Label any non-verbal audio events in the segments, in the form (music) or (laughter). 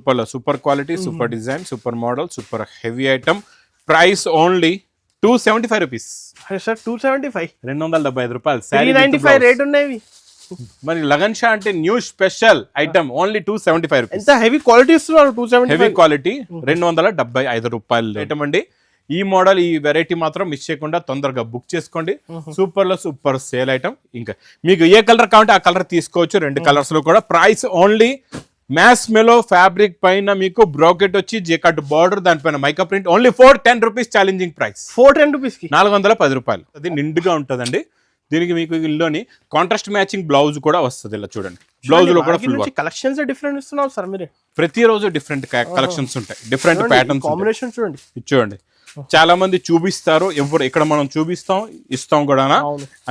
సూపర్లో super quality super design super model super heavy item. Price only two seventy five rupees. Sir two seventy five? రెండు వందల డెబ్బై ఐదు రూపాయలు. Saree ninety five. Rate ఉన్నాయి మరి లగన్ షా అంటే new special item only two seventy five rupees. ఎంత heavy quality ఇస్తున్నారు టూ సెవెంటీ హెవీ క్వాలిటీ రెండు వందల డెబ్బై ఐదు రూపాయలు ఐటమ్ అండి ఈ మోడల్ ఈ వెరైటీ మాత్రం మిస్ చేయకుండా తొందరగా బుక్ చేసుకోండి. సూపర్లో సూపర్ సేల్ ఐటమ్. ఇంకా మీకు ఏ కలర్ కావాలంటే ఆ కలర్ తీసుకోవచ్చు. రెండు కలర్స్లో కూడా ప్రైస్ ఓన్లీ మ్యాస్ మెలో ఫ్యాబ్రిక్ పైన మీకు బ్రోకెట్ వచ్చి జేకట్ బార్డర్ దానిపైన mica print only four ten rupees challenging price four ten రూపీస్కి? నాలుగు వందల పది రూపాయలు. అది నిండుగా ఉంటుందండి. దీనికి మీకు ఇందులోని కాంట్రాస్ట్ మ్యాచింగ్ బ్లౌజ్ కూడా వస్తుంది ఇలా చూడండి. బ్లౌజ్లో కూడా ఫుల్ కలెక్షన్స్ డిఫరెంట్ ఇస్తున్నారు సార్ మీరు? ప్రతిరోజు డిఫరెంట్ కలెక్షన్స్ ఉంటాయి. డిఫరెంట్ ప్యాటర్న్స్ కాంబినేషన్ చూడండి. చూడండి. చాలా మంది చూపిస్తారు ఎవరు ఇక్కడ మనం చూపిస్తాం ఇస్తాం కూడా.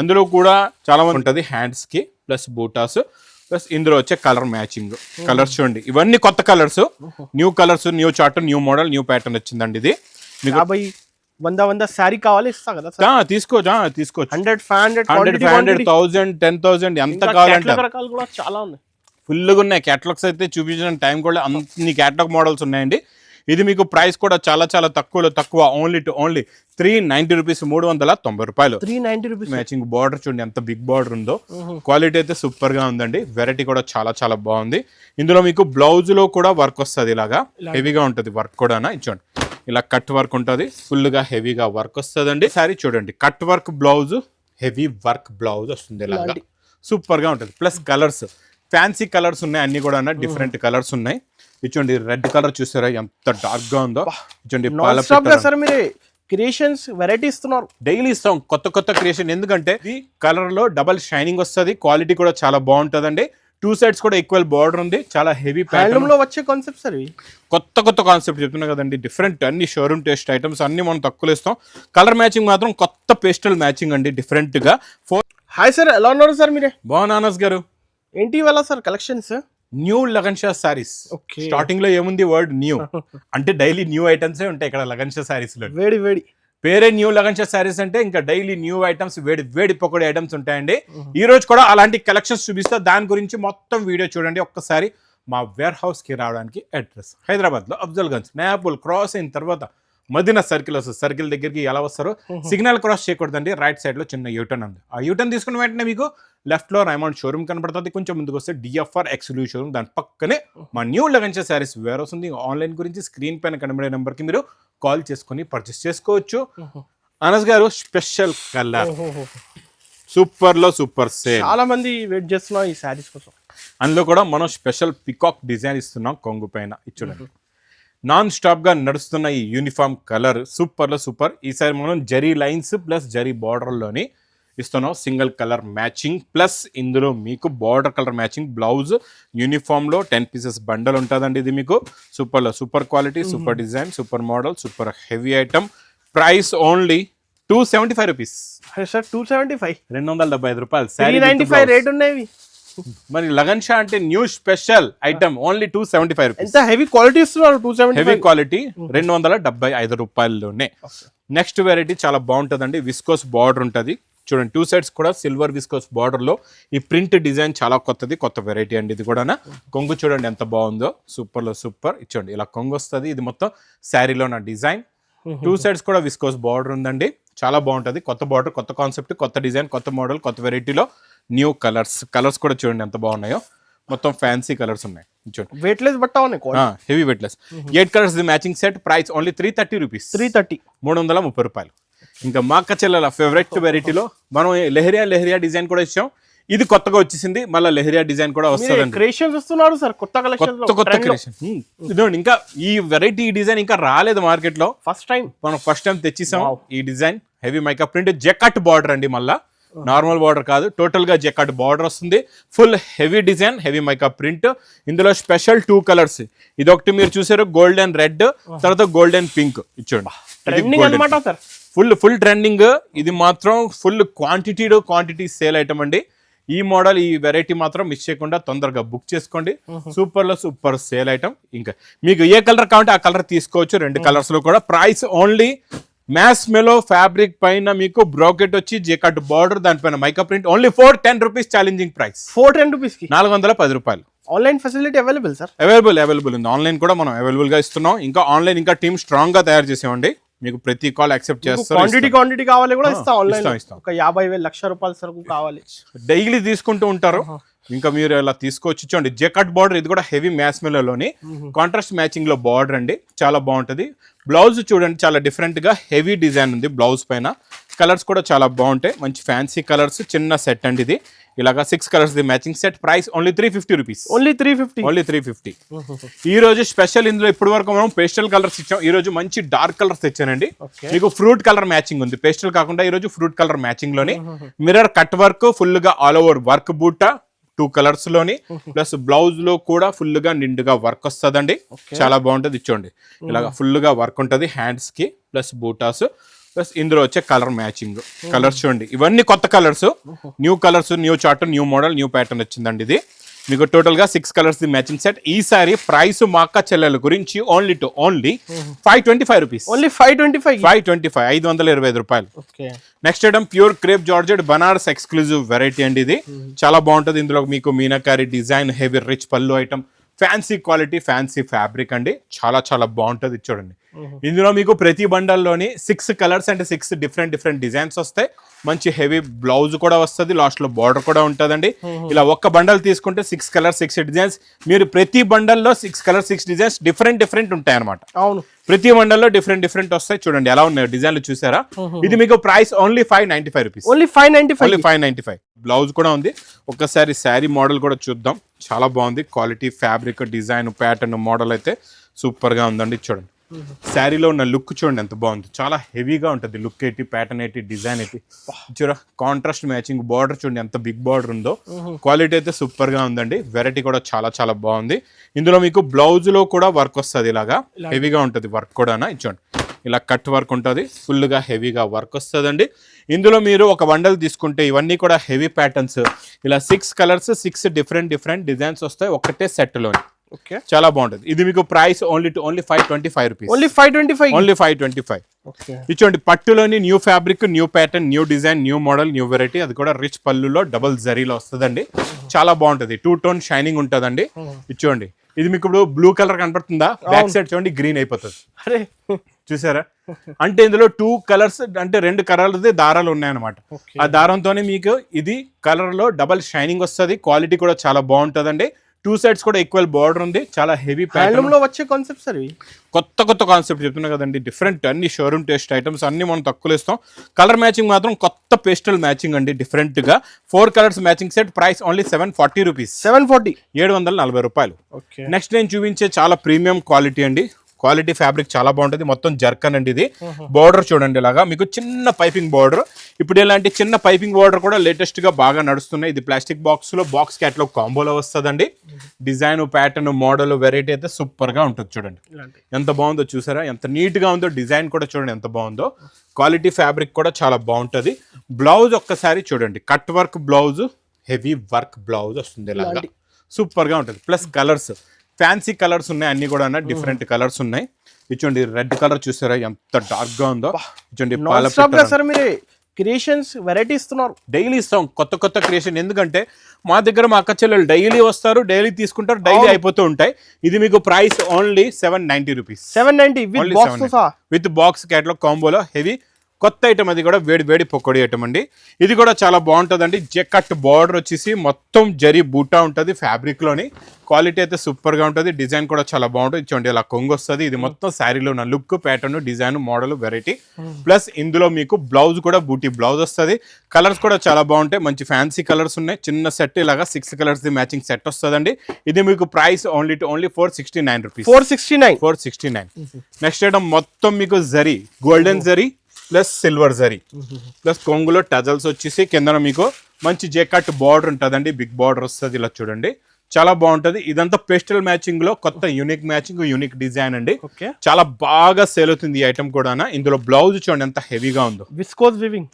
అందులో కూడా చాలా మంది ఉంటది హ్యాండ్స్కి ప్లస్ బూటాస్ ప్లస్ ఇందులో వచ్చే కలర్ మ్యాచింగ్. కలర్స్ చూడండి. ఇవన్నీ కొత్త colours. New colours new chart new model new pattern వచ్చిందండి ఇది. యాభై వంద వంద శారీ కావాలి ఇస్తా కదా తీసుకోవచ్చు తీసుకోవచ్చు. Hundred five hundred hundred five hundred thousand ten thousand ఎంత కావాలంటే రకాలు కూడా చాలా ఉన్నాయి. ఫుల్గా ఉన్నాయి క్యాటలాగ్స్ అయితే చూపించిన టైం కూడా అన్ని క్యాటలాగ్ మోడల్స్ ఉన్నాయండి. ఇది మీకు ప్రైస్ కూడా చాలా చాలా తక్కువలో తక్కువ only to only three ninety rupees మూడు వందల తొంభై రూపాయలు. Three ninety rupees matching border చూడండి ఎంత బిగ్ బార్డర్ ఉందో. క్వాలిటీ అయితే సూపర్గా ఉందండి. వెరైటీ కూడా చాలా చాలా బాగుంది. ఇందులో మీకు బ్లౌజ్లో కూడా వర్క్ వస్తుంది ఇలాగా. హెవీగా ఉంటుంది వర్క్ కూడా ఇచ్చోండి ఇలా కట్ వర్క్ ఉంటుంది. ఫుల్గా హెవీగా వర్క్ వస్తుందండి. సారీ చూడండి cut work blouse heavy work blouse వస్తుంది ఇలాగా. సూపర్గా ఉంటుంది. ప్లస్ కలర్స్ ఫ్యాన్సీ కలర్స్ ఉన్నాయి అన్ని కూడా డిఫరెంట్ కలర్స్ ఉన్నాయి. ఇచ్చోండి రెడ్ కలర్ చూసారా? ఎంత డార్క్గా ఉందో. ఇచ్చోండి సార్ మీరు క్రియేషన్స్ వెరైటీ ఇస్తున్నారు. డైలీ ఇస్తాం కొత్త కొత్త క్రియేషన్ ఎందుకంటే కలర్లో డబల్ షైనింగ్ వస్తుంది క్వాలిటీ కూడా చాలా బాగుంటుందండి. టూ సైడ్స్ కూడా ఈక్వల్ బార్డర్ ఉంది చాలా హెవీ హ్యాండ్లూమ్ ప్యాటర్న్లో వచ్చే కాన్సెప్ట్ సార్ కొత్త కొత్త కాన్సెప్ట్ చెప్తున్నా కదండి డిఫరెంట్ అన్ని షోరూమ్ టేస్ట్ ఐటమ్స్ అన్ని మనం తక్కువ ఇస్తాం. కలర్ మ్యాచింగ్ మాత్రం కొత్త పేస్టల్ మ్యాచింగ్ అండి డిఫరెంట్గా. ఫోర్ హాయ్ సార్ ఎలా ఉన్నారు సార్ మీరే? బాగున్నానస్ గారు? ఏంటి ఇవాళ sir collections new Lagan Sha saris స్టార్టింగ్లో ఏముంది వర్డ్ న్యూ (laughs) అంటే డైలీ న్యూ ఐటమ్స్ ఉంటాయి ఇక్కడ లగన్ షా సారీస్లో వేడి వేడి. పేరే న్యూ లగన్ షా సారీస్ అంటే ఇంకా డైలీ న్యూ ఐటమ్స్ వేడి వేడి పొక్కడి ఐటమ్స్ ఉంటాయండి. ఈ రోజు కూడా అలాంటి కలెక్షన్స్ చూపిస్తా. దాని గురించి మొత్తం వీడియో చూడండి. ఒక్కసారి మా వేర్ హౌస్కి రావడానికి అడ్రస్ హైదరాబాద్లో అఫ్జల్ గంజ్ నయాపుల్ క్రాస్ అయిన తర్వాత మదీనా సర్కిల్ వస్తుంది. సర్కిల్ దగ్గరికి ఎలా వస్తారో సిగ్నల్ క్రాస్ చేయకూడదండి. రైట్ సైడ్లో చిన్న యూటర్న్ ఉంది. ఆ యూటర్న్ తీసుకున్న వెంటనే మీకు లెఫ్ట్లో రైమండ్ షోరూమ్ కనపడుతుంది కొంచెం ముందుకు వస్తే డిఎఫ్ఆర్ ఎక్స్క్లూ షోరూమ్. దాని పక్కనే మా న్యూ లగన్చే శారీస్ వేర్ వస్తుంది ఆన్లైన్ గురించి స్క్రీన్ పైన కనబడే నెంబర్కి మీరు కాల్ చేసుకొని పర్చేస్ చేసుకోవచ్చు. Anas garu special colour. సూపర్లో super sale. చాలా మంది వెయిట్ చేస్తున్నారు ఈ శారీస్ కోసం. అందులో కూడా మనం స్పెషల్ పికాక్ డిజైన్ ఇస్తున్నాం కొంగు పైన. ఇది చూడండి. నాన్ స్టాప్గా నడుస్తున్న ఈ యూనిఫామ్ కలర్ సూపర్లో సూపర్. ఈసారి మనం జరీ లైన్స్ ప్లస్ జరీ బార్డర్లోని ఇస్తున్నాం. సింగిల్ కలర్ మ్యాచింగ్ ప్లస్ ఇందులో మీకు బార్డర్ కలర్ మ్యాచింగ్ బ్లౌజ్ యూనిఫామ్లో టెన్ పీసెస్ బండల్ ఉంటుందండి ఇది మీకు. సూపర్లో super quality super design super model super heavy item. Price only two seventy five rupees. Sir two seventy five? రెండు వందల డెబ్బై ఐదు రూపాయలు. Ninety five blouse. రేట్ ఉన్నాయి మరి లగన్ షా అంటే new special item only two seventy five rupees ఎంత heavy quality ఇస్తున్నారు టూ సెవెంటీ హెవీ క్వాలిటీ రెండు వందల డెబ్బై ఐదు రూపాయల్లోనే. నెక్స్ట్ వెరైటీ చాలా బాగుంటుందండి. విస్కోస్ బార్డర్ ఉంటుంది. చూడండి టూ సైడ్స్ కూడా సిల్వర్ విస్కోస్ బార్డర్లో ఈ ప్రింట్ డిజైన్ చాలా కొత్తది కొత్త వెరైటీ అండి ఇది కూడా కొంగు చూడండి ఎంత బాగుందో. సూపర్లో సూపర్ ఇచ్చండి ఇలా కొంగు వస్తుంది. ఇది మొత్తం శారీలో నా డిజైన్ టూ సైడ్స్ కూడా విస్కోస్ బార్డర్ ఉందండి. చాలా బాగుంటుంది. కొత్త బార్డర్ కొత్త కాన్సెప్ట్ కొత్త డిజైన్ కొత్త మోడల్ కొత్త వెరైటీలో న్యూ కలర్స్ కలర్స్ కూడా చూడండి ఎంత బాగున్నాయో. మొత్తం ఫ్యాన్సీ కలర్స్ ఉన్నాయి. చూడండి. వెయిట్ లెస్ బట్ట heavy weightless eight colours the matching set price only three thirty rupees three thirty మూడు వందల ముప్పై రూపాయలు. ఇంకా మా అక్క చెల్లెల ఫేవరెట్ వెరైటీలో మనం లెహరియా లెహరియా డిజైన్ కూడా ఇచ్చాం. ఇది కొత్తగా వచ్చేసింది. మళ్ళీ లెహరియా డిజైన్ కూడా వస్తుందండి. క్రియేషన్స్ ఇస్తున్నారు సార్ కొత్త కలెక్షన్ కొత్త కొత్త క్రియేషన్ ఇంకా ఈ వెరైటీ డిజైన్ ఇంకా రాలేదు మార్కెట్లో. ఫస్ట్ టైం మనం ఫస్ట్ టైం తెచ్చిసాం ఈ design. Heavy mica print. Jacquard border అండి మళ్ళా. నార్మల్ బార్డర్ కాదు. టోటల్గా జెకట్ బార్డర్ వస్తుంది. Full heavy design heavy mica print ఇందులో స్పెషల్ టూ కలర్స్ ఇది ఒకటి మీరు చూసారు గోల్డెన్ రెడ్ తర్వాత గోల్డెన్ పింక్ ఇచ్చోండి ఫుల్ ఫుల్ ట్రెండింగ్ ఇది మాత్రం ఫుల్ క్వాంటిటీలో క్వాంటిటీ సేల్ ఐటమ్ అండి. ఈ మోడల్ ఈ వెరైటీ మాత్రం మిస్ చేయకుండా తొందరగా బుక్ చేసుకోండి. సూపర్లో సూపర్ సేల్ ఐటమ్ ఇంకా మీకు ఏ కలర్ కావాలంటే ఆ కలర్ తీసుకోవచ్చు. రెండు కలర్స్లో కూడా. ప్రైస్ ఓన్లీ మ్యాస్ మెలో ఫ్యాబ్రిక్ పైన మీకు బ్రోకెట్ వచ్చి జేకట్ బార్డర్ దానిపైన mica print only four ten rupees challenging price four ten రూపీస్కి? నాలుగు వందల పది రూపాయలు. Online facility available sir available available ఉంది. ఆన్లైన్ కూడా మనం అవైలబుల్గా ఇస్తున్నాం. ఇంకా ఆన్లైన్ ఇంకా టీమ్ స్ట్రాంగ్గా తయారు చేసామండి మీకు ప్రతి కాల్ యాక్సెప్ట్ చేస్తారు క్వాంటిటీ క్వాంటిటీ కావాలి కూడా ఇస్తాం ఆన్లైన్ ఇస్తాం. ఒక యాభై వేలు లక్ష రూపాయల సరుకు కావాలి. డైలీ తీసుకుంటూ ఉంటారు. ఇంకా మీరు ఇలా తీసుకొచ్చి చూడండి జెకట్ బార్డర్ ఇది కూడా హెవీ మ్యాస్లోని కాంట్రాస్ట్ మ్యాచింగ్లో బార్డర్ అండి. చాలా బాగుంటది. బ్లౌజ్ చూడండి చాలా డిఫరెంట్గా హెవీ డిజైన్ ఉంది బ్లౌజ్ పైన. కలర్స్ కూడా చాలా బాగుంటాయి. మంచి ఫ్యాన్సీ కలర్స్ చిన్న సెట్ అండి ఇది. ఇలాగా six colours the matching set price only three fifty rupees only three fifty only three fifty ఈ రోజు స్పెషల్ ఇందులో ఇప్పటి వరకు మనం పేస్టల్ కలర్స్ ఇచ్చాం. ఈ రోజు మంచి డార్క్ కలర్స్ తెచ్చానండి. Okay. మీకు ఫ్రూట్ కలర్ మ్యాచింగ్ ఉంది. పేస్టల్ కాకుండా ఈ రోజు ఫ్రూట్ కలర్ మ్యాచింగ్లోని. మిర్రర్ కట్ వర్క్ ఫుల్గా ఆల్ ఓవర్ వర్క్ బూట. టూ కలర్స్లోని ప్లస్ బ్లౌజ్లో కూడా ఫుల్గా నిండుగా వర్క్ వస్తుందండి. చాలా బాగుంటది ఇచ్చోండి. ఇలాగ ఫుల్గా వర్క్ ఉంటది హ్యాండ్స్కి ప్లస్ బూటాస్ ప్లస్ ఇందులో వచ్చే కలర్ మ్యాచింగ్. కలర్స్ చూడండి. ఇవన్నీ కొత్త colours. New colours new chart new model new pattern వచ్చిందండి ఇది. మీకు టోటల్గా six colours the matching set ఈసారి ప్రైస్ మా అక్క చెల్లెల గురించి only to only five twenty five rupees only five twenty five five twenty five ఐదు వందల ఇరవై ఐదు రూపాయలు. Next item pure crepe georgette Banaras exclusive variety అండి ఇది. చాలా బాగుంటది. ఇందులో మీకు మీనాకారి డిజైన్ హెవీ రిచ్ పళ్ళు item fancy quality fancy fabric అండి. చాలా చాలా బాగుంటది చూడండి. ఇందులో మీకు ప్రతి బండల్లోని six colours and six different different designs వస్తాయి. మంచి హెవీ బ్లౌజ్ కూడా వస్తుంది. లాస్ట్లో బార్డర్ కూడా ఉంటుందండి. ఇలా ఒక్క బండల్ తీసుకుంటే సిక్స్ కలర్ సిక్స్ డిజైన్స్ మీరు ప్రతి బండల్లో six colour six designs different different ఉంటాయి అనమాట అవును. ప్రతి బండల్లో డిఫరెంట్ డిఫరెంట్ వస్తాయి. చూడండి ఎలా ఉన్నాయి డిజైన్లు చూసారా? ఇది మీకు price only five ninety five rupees only five ninety five five ninety five blouse కూడా ఉంది. ఒక్కసారి శారీ మోడల్ కూడా చూద్దాం. చాలా బాగుంది. Quality fabric design pattern model అయితే సూపర్గా ఉందండి. చూడండి. శారీలో ఉన్న లుక్ చూడండి ఎంత బాగుంది. చాలా హెవీగా ఉంటుంది. లుక్ ఏంటి ప్యాటర్న్ ఏంటి డిజైన్ ఏంటి. చూడ కాంట్రాస్ట్ మ్యాచింగ్ బార్డర్ చూడండి ఎంత బిగ్ బార్డర్ ఉందో. క్వాలిటీ అయితే సూపర్గా ఉందండి. వెరైటీ కూడా చాలా చాలా బాగుంది. ఇందులో మీకు బ్లౌజ్లో కూడా వర్క్ వస్తుంది ఇలాగా. హెవీగా ఉంటుంది వర్క్ కూడా ఇచ్చోండి ఇలా కట్ వర్క్ ఉంటుంది ఫుల్గా హెవీగా వర్క్ వస్తుందండి. ఇందులో మీరు ఒక వండల్ తీసుకుంటే ఇవన్నీ కూడా హెవీ ప్యాటర్న్స్. ఇలా six colours six different different designs వస్తాయి ఒకటే సెట్లోని ఓకే. చాలా బాగుంటుంది. ఇది మీకు price only to only five twenty five rupees only five twenty five only five twenty five okay. ఇచ్చోండి పట్టులోని new fabric new pattern new design new model new variety అది కూడా rich పళ్ళులో డబుల్ జరీలో వస్తుందండి. చాలా బాగుంటుంది. టూ టోన్ షైనింగ్ ఉంటుందండి. ఇచ్చోండి. ఇది మీకు ఇప్పుడు బ్లూ కలర్ కనపడుతుందా? బ్యాక్ సైడ్ చూడండి గ్రీన్ అయిపోతుంది. అరే. చూసారా? అంటే ఇందులో టూ కలర్స్ అంటే రెండు కలర్లది దారాలు ఉన్నాయన్నమాట. ఆ దారంతోనే మీకు ఇది కలర్లో డబల్ షైనింగ్ వస్తుంది. క్వాలిటీ కూడా చాలా బాగుంటుందండి. టూ సైడ్స్ కూడా ఈక్వల్ బార్డర్ ఉంది. చాలా హెవీ లో వచ్చే కాన్సెప్ట్ సార్ కొత్త కొత్త కాన్సెప్ట్ చెప్తున్నా కదండి. డిఫరెంట్ అన్ని షోరూమ్ టేస్ట్ ఐటమ్స్ అన్ని మనం తక్కువ ఇస్తాం. కలర్ మ్యాచింగ్ మాత్రం కొత్త పేస్టల్ మ్యాచింగ్ అండి. డిఫరెంట్గా. Four colours matching set price only seven forty rupees seven forty ఏడు వందల నలభై రూపాయలు. నెక్స్ట్ నేను చూపించే చాలా ప్రీమియం క్వాలిటీ అండి. క్వాలిటీ ఫ్యాబ్రిక్ చాలా బాగుంటుంది. మొత్తం జర్కన్ అండి ఇది. బార్డర్ చూడండి ఇలాగా. మీకు చిన్న పైపింగ్ బార్డర్. ఇప్పుడు ఇలాంటి చిన్న పైపింగ్ బార్డర్ కూడా లేటెస్ట్గా బాగా నడుస్తున్నాయి. ఇది ప్లాస్టిక్ బాక్స్లో బాక్స్ క్యాట్లో కాంబోలో వస్తుందండి. డిజైన్ ప్యాటర్న్ మోడల్ వెరైటీ అయితే సూపర్గా ఉంటుంది చూడండి. ఎంత బాగుందో చూసారా? ఎంత నీట్గా ఉందో డిజైన్ కూడా చూడండి ఎంత బాగుందో. క్వాలిటీ ఫ్యాబ్రిక్ కూడా చాలా బాగుంటది. బ్లౌజ్ ఒక్కసారి చూడండి. Cut work blouse heavy work blouse వస్తుంది ఇలాగా. సూపర్గా ఉంటుంది. Plus colours. ఫ్యాన్సీ కలర్స్ ఉన్నాయి అన్ని కూడా డిఫరెంట్ కలర్స్ ఉన్నాయి. ఇచ్చోండి రెడ్ కలర్ చూసారా? ఎంత డార్క్గా ఉందో. ఇచ్చోండి సార్ మీరు క్రియేషన్స్ వెరైటీ ఇస్తున్నారు. డైలీ ఇస్తాం. కొత్త కొత్త క్రియేషన్ ఎందుకంటే మా దగ్గర మా అక్క చెల్లెలు డైలీ వస్తారు డైలీ తీసుకుంటారు డైలీ అయిపోతూ ఉంటాయి. ఇది మీకు price only seven ninety rupees seven ninety with బాక్స్తో 790. సహా విత్ బాక్స్ క్యాట్లాగ్ కాంబోలో హెవీ కొత్త ఐటమ్ అది కూడా వేడి వేడి పొక్కడి ఐటమ్ అండి. ఇది కూడా చాలా బాగుంటుందండి. జెకట్ బార్డర్ వచ్చేసి మొత్తం జరీ బూటా ఉంటుంది ఫ్యాబ్రిక్లోని. క్వాలిటీ అయితే సూపర్గా ఉంటుంది. డిజైన్ కూడా చాలా బాగుంటుంది. చూడండి ఇలా కొంగు వస్తుంది. ఇది మొత్తం శారీలో ఉన్న look pattern design model variety plus ఇందులో మీకు బ్లౌజ్ కూడా బూటీ బ్లౌజ్ వస్తుంది. కలర్స్ కూడా చాలా బాగుంటాయి. మంచి ఫ్యాన్సీ కలర్స్ ఉన్నాయి. చిన్న సెట్ ఇలాగా six colours the matching set వస్తుందండి. ఇది మీకు price only to only four sixty nine rupees four sixty nine four sixty nine next item మొత్తం మీకు zari golden zari plus silver zari. Plus కొంగులో tassels వచ్చేసి కిందన మీకు మంచి జేకట్ బార్డర్ ఉంటుందండి. బిగ్ బార్డర్ వస్తుంది ఇలా చూడండి. చాలా బాగుంటది. ఇదంతా పెస్టల్ మ్యాచింగ్లో కొత్త యూనిక్ మ్యాచింగ్ యూనిక్ డిజైన్ అండి. ఓకే. చాలా బాగా సేల్ అవుతుంది ఈ ఐటమ్ కూడా ఇందులో బ్లౌజ్ చూడండి ఎంత హెవీగా ఉందో. విస్కోస్ వివింగ్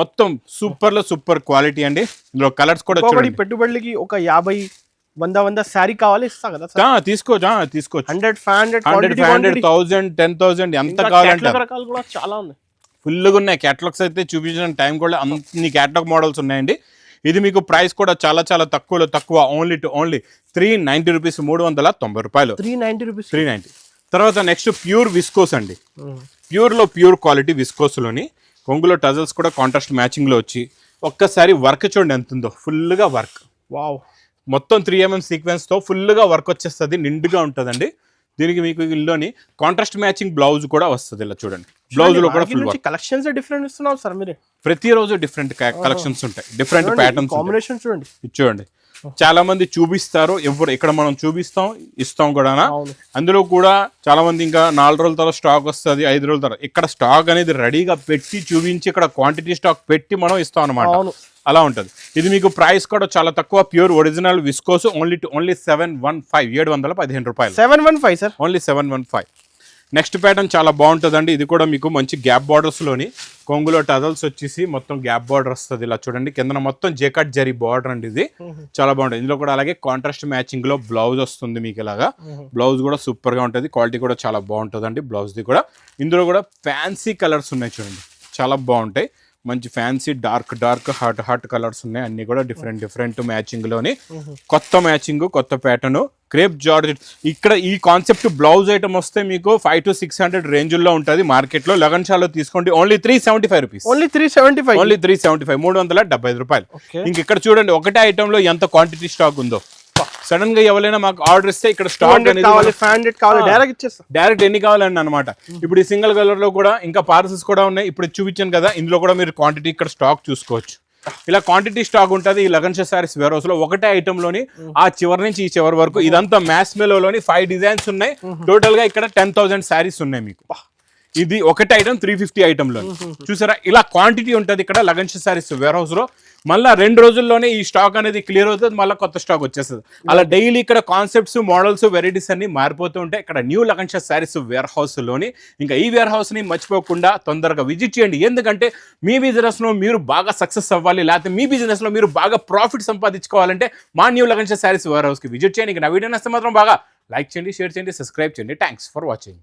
మొత్తం సూపర్లో సూపర్ క్వాలిటీ అండి. ఇందులో కలర్స్ కూడా చూడండి. పెట్టుబడికి ఒక యాభై వంద వంద శారీ కావాలి ఇస్తా కదా తీసుకోవచ్చు. తీసుకోవచ్చు. Hundred five hundred hundred five hundred thousand ten thousand ఎంత కావాలంటే రకాలు కూడా చాలా ఉన్నాయి. ఫుల్గా ఉన్నాయి. క్యాటలాగ్స్ అయితే చూపించిన టైం కూడా అన్ని క్యాటలాగ్ మోడల్స్ ఉన్నాయండి. ఇది మీకు ప్రైస్ కూడా చాలా చాలా తక్కువలో తక్కువ. Only two only three ninety rupees మూడు వందల తొంభై రూపాయలు. Three ninety rupees three ninety తర్వాత నెక్స్ట్ ప్యూర్ విస్కోస్ అండి. ప్యూర్లో ప్యూర్ క్వాలిటీ విస్కోస్లోని కొంగులో టజల్స్ కూడా కాంట్రాస్ట్ మ్యాచింగ్లో వచ్చి ఒక్కసారి వర్క్ చూడండి ఎంత ఉందో. ఫుల్గా వర్క్ వావ్ మొత్తం త్రీ ఎంఎం సీక్వెన్స్తో ఫుల్గా వర్క్ వచ్చేస్తుంది. నిండుగా ఉంటుందండి. దీనికి మీకు ఇందులోని కాంట్రాస్ట్ మ్యాచింగ్ బ్లౌజ్ కూడా వస్తుంది ఇలా చూడండి. బ్లౌజ్లో కూడా ఫుల్ వర్క్ కలెక్షన్స్ డిఫరెంట్ ఇస్తున్నావు సార్ మీరు? ప్రతిరోజు డిఫరెంట్ కలెక్షన్స్ ఉంటాయి. డిఫరెంట్ ప్యాటర్న్స్ కాంబినేషన్ చూడండి. చూడండి. చాలా మంది చూపిస్తారు ఎవరు ఇక్కడ మనం చూపిస్తాం ఇస్తాం కూడా అందులో కూడా చాలా మంది ఇంకా నాలుగు రోజుల తర్వాత స్టాక్ వస్తుంది ఐదు రోజుల తర్వాత. ఇక్కడ స్టాక్ అనేది రెడీగా పెట్టి చూపించి ఇక్కడ క్వాంటిటీ స్టాక్ పెట్టి మనం ఇస్తాం అనమాట అలా ఉంటుంది. ఇది మీకు ప్రైస్ కూడా చాలా తక్కువ pure original viscose only only seven one five ఏడు వందల పదిహేను రూపాయలు. Seven one five sir only seven one five next pattern చాలా బాగుంటుందండి. ఇది కూడా మీకు మంచి గ్యాప్ బార్డర్స్లోని కొంగులో టజల్స్ వచ్చేసి మొత్తం గ్యాప్ బార్డర్ వస్తుంది ఇలా చూడండి. కింద మొత్తం జేకట్ జరీ బార్డర్ అండి ఇది. చాలా బాగుంటుంది. ఇందులో కూడా అలాగే కాంట్రాస్ట్ మ్యాచింగ్లో బ్లౌజ్ వస్తుంది మీకు ఇలాగా. బ్లౌజ్ కూడా సూపర్గా ఉంటుంది. క్వాలిటీ కూడా చాలా బాగుంటుందండి బ్లౌజ్ ది కూడా. ఇందులో కూడా ఫ్యాన్సీ కలర్స్ ఉన్నాయి చూడండి. చాలా బాగుంటాయి. మంచి fancy dark dark hot hot colours ఉన్నాయి. అన్ని కూడా డిఫరెంట్ డిఫరెంట్ మ్యాచింగ్లోని. కొత్త మ్యాచింగ్ కొత్త ప్యాటర్న్ క్రేప్ జార్జెట్ ఇక్కడ ఈ కాన్సెప్ట్ బ్లౌజ్ ఐటమ్ వస్తే మీకు ఫైవ్ టు సిక్స్ హండ్రెడ్ రేంజ్లో ఉంటుంది మార్కెట్లో. లగన్ షాలో తీసుకోండి. Only three seventy five rupees only three seventy five only three seventy five మూడు వందల డెబ్బై ఐదు రూపాయలు. ఇంక ఇక్కడ చూడండి ఒకటే ఐటమ్లో ఎంత క్వాంటిటీ స్టాక్ ఉందో. సడన్గా ఎవరైనా మాకు ఆర్డర్ ఇస్తే ఇక్కడ స్టాక్ అనేది కావాలి ఫైవ్ హండ్రెడ్ కావాలి డైరెక్ట్ ఇచ్చేస్తా. డైరెక్ట్ ఎన్ని కావాలండి అనమాట ఇప్పుడు ఈ సింగిల్ కలర్లో కూడా ఇంకా పార్సల్స్ కూడా ఉన్నాయి. ఇప్పుడు చూపించాను కదా ఇందులో కూడా మీరు క్వాంటిటీ ఇక్కడ స్టాక్ చూసుకోవచ్చు. ఇలా క్వాంటిటీ స్టాక్ ఉంటుంది ఈ లగన్ సారీస్ వేర్ హౌస్లో ఒకటే ఐటమ్లోని ఆ చివరి నుంచి ఈ చివరి వరకు ఇదంతా మ్యాస్ మెలోలోని ఫైవ్ డిజైన్స్ ఉన్నాయి. టోటల్గా ఇక్కడ టెన్ థౌసండ్ శారీస్ ఉన్నాయి మీకు. ఇది ఒకటే ఐటమ్ త్రీ ఫిఫ్టీ ఐటమ్లో చూసారా? ఇలా క్వాంటిటీ ఉంటుంది ఇక్కడ లగన్ సారీస్ వేర్ హౌస్లో. మళ్ళా రెండు రోజుల్లోనే ఈ స్టాక్ అనేది క్లియర్ అవుతుంది మళ్ళీ కొత్త స్టాక్ వచ్చేస్తుంది. అలా డైలీ ఇక్కడ కాన్సెప్ట్స్ మోడల్స్ వెరైటీస్ అన్ని మారిపోతూ ఉంటాయి. ఇక్కడ న్యూ లగన్ శారీస్ వేర్ హౌస్లోని ఇంకా ఈ వేర్ హౌస్ని మర్చిపోకుండా తొందరగా విజిట్ చేయండి. ఎందుకంటే మీ బిజినెస్లో మీరు బాగా సక్సెస్ అవ్వాలి లేకపోతే మీ బిజినెస్లో మీరు బాగా ప్రాఫిట్ సంపాదించుకోవాలంటే మా న్యూ లగన్ శారీస్ వేర్ హౌస్కి విజిట్ చేయండి. ఇంకా నా వీడియో నస్తే మాత్రం బాగా లైక్ చేయండి షేర్ చేయండి సబ్స్క్రైబ్ చేయండి. Thanks for watching